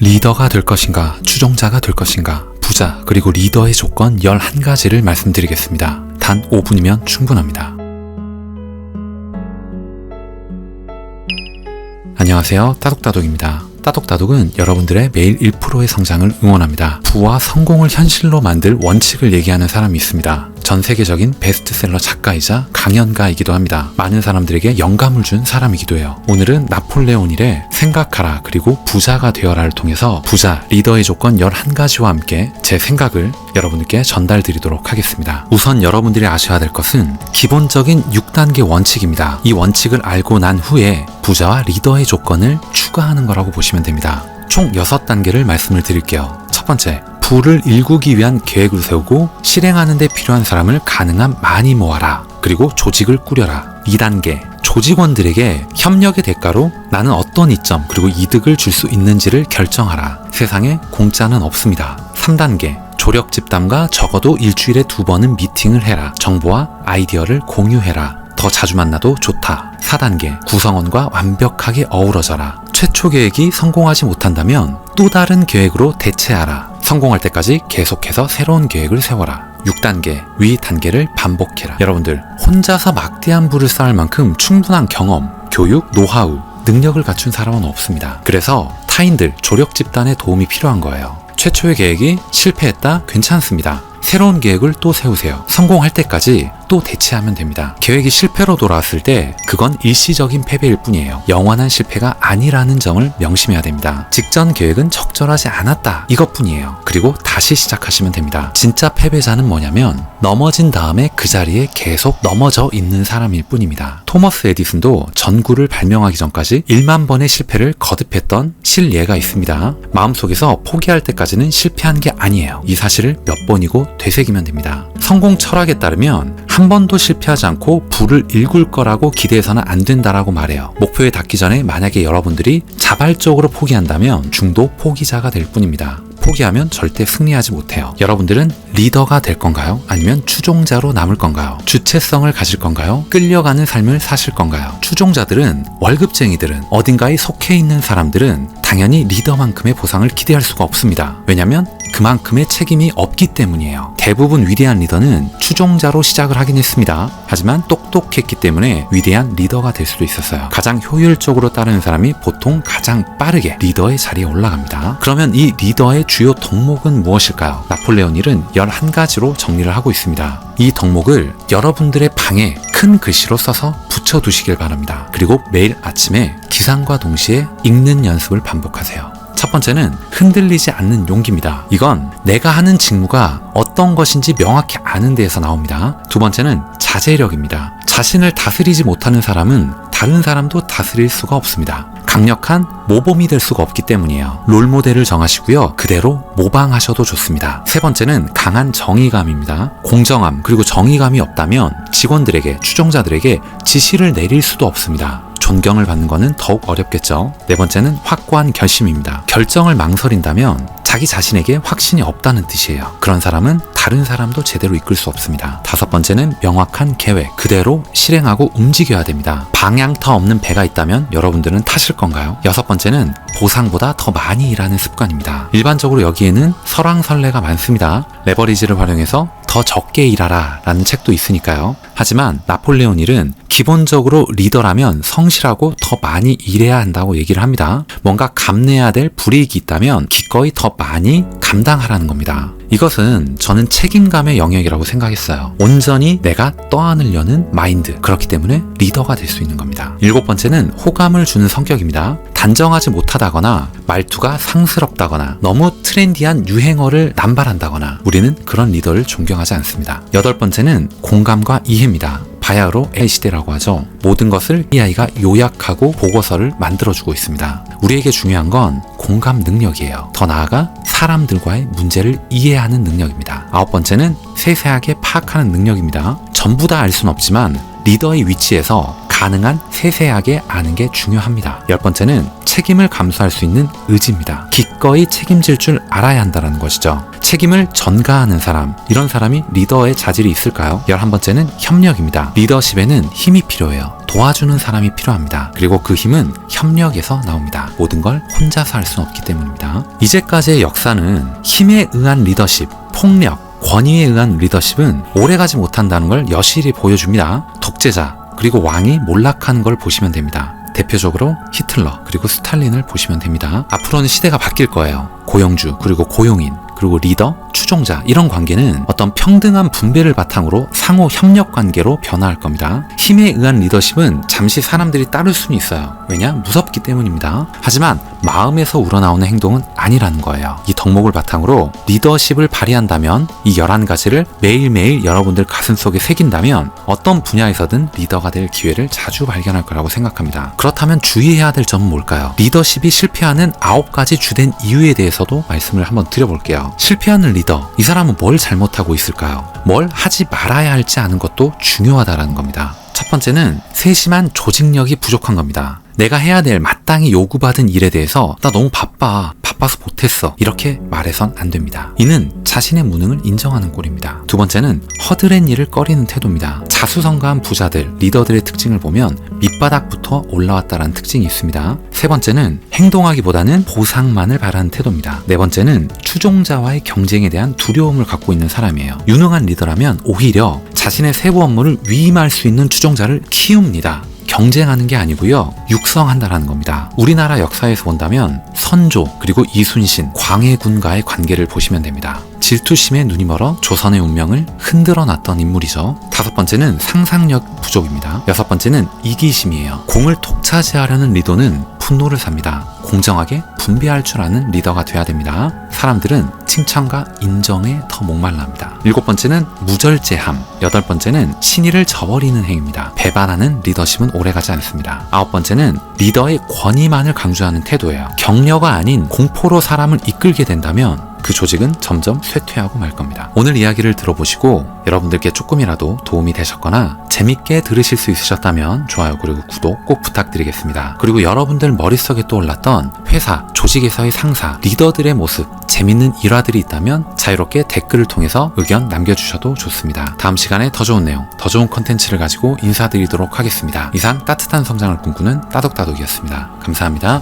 리더가 될 것인가, 추종자가 될 것인가, 부자, 그리고 리더의 조건 11가지를 말씀드리겠습니다. 단 5분이면 충분합니다. 안녕하세요. 따독따독입니다. 따독따독은 여러분들의 매일 1%의 성장을 응원합니다. 부와 성공을 현실로 만들 원칙을 얘기하는 사람이 있습니다. 전 세계적인 베스트셀러 작가이자 강연가이기도 합니다. 많은 사람들에게 영감을 준 사람이기도 해요. 오늘은 나폴레온 일의 생각하라 그리고 부자가 되어라를 통해서 부자, 리더의 조건 11가지와 함께 제 생각을 여러분들께 전달 드리도록 하겠습니다. 우선 여러분들이 아셔야 될 것은 기본적인 6단계 원칙입니다. 이 원칙을 알고 난 후에 부자와 리더의 조건을 추가하는 거라고 보시면 됩니다. 총 6단계를 말씀을 드릴게요. 첫 번째, 부를 일구기 위한 계획을 세우고 실행하는 데 필요한 사람을 가능한 많이 모아라. 그리고 조직을 꾸려라. 2단계, 조직원들에게 협력의 대가로 나는 어떤 이점 그리고 이득을 줄 수 있는지를 결정하라. 세상에 공짜는 없습니다. 3단계, 조력 집단과 적어도 일주일에 두 번은 미팅을 해라. 정보와 아이디어를 공유해라. 더 자주 만나도 좋다. 4단계, 구성원과 완벽하게 어우러져라. 최초 계획이 성공하지 못한다면 또 다른 계획으로 대체하라. 성공할 때까지 계속해서 새로운 계획을 세워라. 6단계, 위 단계를 반복해라. 여러분들, 혼자서 막대한 부를 쌓을 만큼 충분한 경험, 교육, 노하우, 능력을 갖춘 사람은 없습니다. 그래서 타인들, 조력 집단의 도움이 필요한 거예요. 최초의 계획이 실패했다? 괜찮습니다. 새로운 계획을 또 세우세요. 성공할 때까지 또 대체하면 됩니다. 계획이 실패로 돌아왔을 때 그건 일시적인 패배일 뿐이에요. 영원한 실패가 아니라는 점을 명심해야 됩니다. 직전 계획은 적절하지 않았다. 이것뿐이에요. 그리고 다시 시작하시면 됩니다. 진짜 패배자는 뭐냐면 넘어진 다음에 그 자리에 계속 넘어져 있는 사람일 뿐입니다. 토머스 에디슨도 전구를 발명하기 전까지 1만 번의 실패를 거듭했던 실예가 있습니다. 마음속에서 포기할 때까지는 실패한 게 아니에요. 이 사실을 몇 번이고 되새기면 됩니다. 성공 철학에 따르면 한 번도 실패하지 않고 불을 일굴 거라고 기대해서는 안 된다라고 말해요. 목표에 닿기 전에 만약에 여러분들이 자발적으로 포기한다면 중도 포기자가 될 뿐입니다. 포기하면 절대 승리하지 못해요. 여러분들은 리더가 될 건가요? 아니면 추종자로 남을 건가요? 주체성을 가질 건가요? 끌려가는 삶을 사실 건가요? 추종자들은 월급쟁이들은 어딘가에 속해 있는 사람들은 당연히 리더만큼의 보상을 기대할 수가 없습니다. 왜냐면 그만큼의 책임이 없기 때문이에요. 대부분 위대한 리더는 추종자로 시작을 하긴 했습니다. 하지만 똑똑했기 때문에 위대한 리더가 될 수도 있었어요. 가장 효율적으로 따르는 사람이 보통 가장 빠르게 리더의 자리에 올라갑니다. 그러면 이 리더의 주요 덕목은 무엇일까요? 나폴레온 일은 11가지로 정리를 하고 있습니다. 이 덕목을 여러분들의 방에 큰 글씨로 써서 붙여두시길 바랍니다. 그리고 매일 아침에 기상과 동시에 읽는 연습을 반복하세요. 첫 번째는 흔들리지 않는 용기입니다. 이건 내가 하는 직무가 어떤 것인지 명확히 아는 데에서 나옵니다. 두 번째는 자제력입니다. 자신을 다스리지 못하는 사람은 다른 사람도 다스릴 수가 없습니다. 강력한 모범이 될 수가 없기 때문이에요. 롤 모델을 정하시고요. 그대로 모방하셔도 좋습니다. 세 번째는 강한 정의감입니다. 공정함 그리고 정의감이 없다면 직원들에게 추종자들에게 지시를 내릴 수도 없습니다. 존경을 받는 것은 더욱 어렵겠죠. 네 번째는 확고한 결심입니다. 결정을 망설인다면 자기 자신에게 확신이 없다는 뜻이에요. 그런 사람은 다른 사람도 제대로 이끌 수 없습니다. 다섯 번째는 명확한 계획, 그대로 실행하고 움직여야 됩니다. 방향터 없는 배가 있다면 여러분들은 타실 건가요? 여섯 번째는 보상보다 더 많이 일하는 습관입니다. 일반적으로 여기에는 설왕설래가 많습니다. 레버리지를 활용해서 더 적게 일하라 라는 책도 있으니까요. 하지만 나폴레온 일은 기본적으로 리더라면 성실하고 더 많이 일해야 한다고 얘기를 합니다. 뭔가 감내해야 될 불이익이 있다면 기꺼이 더 많이 감당하라는 겁니다. 이것은 저는 책임감의 영역이라고 생각했어요. 온전히 내가 떠안으려는 마인드. 그렇기 때문에 리더가 될 수 있는 겁니다. 일곱 번째는 호감을 주는 성격입니다. 단정하지 못하다거나 말투가 상스럽다거나 너무 트렌디한 유행어를 남발한다거나 우리는 그런 리더를 존경하지 않습니다. 여덟 번째는 공감과 이해입니다. 바야흐로 시대라고 하죠. 모든 것을 이 아이가 요약하고 보고서를 만들어주고 있습니다. 우리에게 중요한 건 공감 능력이에요. 더 나아가 사람들과의 문제를 이해하는 능력입니다. 아홉 번째는 세세하게 파악하는 능력입니다. 전부 다알 수는 없지만 리더의 위치에서 가능한 세세하게 아는 게 중요합니다. 열 번째는 책임을 감수할 수 있는 의지입니다. 기꺼이 책임질 줄 알아야 한다는 것이죠. 책임을 전가하는 사람, 이런 사람이 리더의 자질이 있을까요? 열한 번째는 협력입니다. 리더십에는 힘이 필요해요. 도와주는 사람이 필요합니다. 그리고 그 힘은 협력에서 나옵니다. 모든 걸 혼자서 할 수는 없기 때문입니다. 이제까지의 역사는 힘에 의한 리더십, 폭력, 권위에 의한 리더십은 오래가지 못한다는 걸 여실히 보여줍니다. 독재자, 그리고 왕이 몰락하는 걸 보시면 됩니다. 대표적으로 히틀러 그리고 스탈린을 보시면 됩니다. 앞으로는 시대가 바뀔 거예요. 고용주 그리고 고용인 그리고 리더, 추종자 이런 관계는 어떤 평등한 분배를 바탕으로 상호 협력 관계로 변화할 겁니다. 힘에 의한 리더십은 잠시 사람들이 따를 수는 있어요. 왜냐? 무섭기 때문입니다. 하지만 마음에서 우러나오는 행동은 아니라는 거예요. 이 덕목을 바탕으로 리더십을 발휘한다면 이 11가지를 매일매일 여러분들 가슴속에 새긴다면 어떤 분야에서든 리더가 될 기회를 자주 발견할 거라고 생각합니다. 그렇다면 주의해야 될 점은 뭘까요? 리더십이 실패하는 9가지 주된 이유에 대해서도 말씀을 한번 드려볼게요. 실패하는 리더, 이 사람은 뭘 잘못하고 있을까요? 뭘 하지 말아야 할지 아는 것도 중요하다라는 겁니다. 첫 번째는 세심한 조직력이 부족한 겁니다. 내가 해야 될 마땅히 요구받은 일에 대해서 나 너무 바빠. 바빠서 못했어. 이렇게 말해선 안 됩니다. 이는 자신의 무능을 인정하는 꼴입니다. 두 번째는 허드렛 일을 꺼리는 태도입니다. 자수성가한 부자들, 리더들의 특징을 보면 밑바닥부터 올라왔다라는 특징이 있습니다. 세 번째는 행동하기보다는 보상만을 바라는 태도입니다. 네 번째는 추종자와의 경쟁에 대한 두려움을 갖고 있는 사람이에요. 유능한 리더라면 오히려 자신의 세부 업무를 위임할 수 있는 추종자를 키웁니다. 경쟁하는 게 아니고요. 육성한다라는 겁니다. 우리나라 역사에서 본다면 선조 그리고 이순신 광해군과의 관계를 보시면 됩니다. 질투심에 눈이 멀어 조선의 운명을 흔들어 놨던 인물이죠. 다섯 번째는 상상력 부족입니다. 여섯 번째는 이기심이에요. 공을 독차지하려는 리더는 분노를 삽니다. 공정하게 분배할 줄 아는 리더가 돼야 됩니다. 사람들은 칭찬과 인정에 더 목말라 합니다. 일곱 번째는 무절제함. 여덟 번째는 신의를 저버리는 행위입니다. 배반하는 리더십은 오래가지 않습니다. 아홉 번째는 리더의 권위만을 강조하는 태도예요. 격려가 아닌 공포로 사람을 이끌게 된다면 그 조직은 점점 쇠퇴하고 말 겁니다. 오늘 이야기를 들어보시고 여러분들께 조금이라도 도움이 되셨거나 재밌게 들으실 수 있으셨다면 좋아요 그리고 구독 꼭 부탁드리겠습니다. 그리고 여러분들 머릿속에 떠올랐던 회사, 조직에서의 상사, 리더들의 모습, 재밌는 일화들이 있다면 자유롭게 댓글을 통해서 의견 남겨주셔도 좋습니다. 다음 시간에 더 좋은 내용, 더 좋은 컨텐츠를 가지고 인사드리도록 하겠습니다. 이상 따뜻한 성장을 꿈꾸는 따독따독이었습니다. 감사합니다.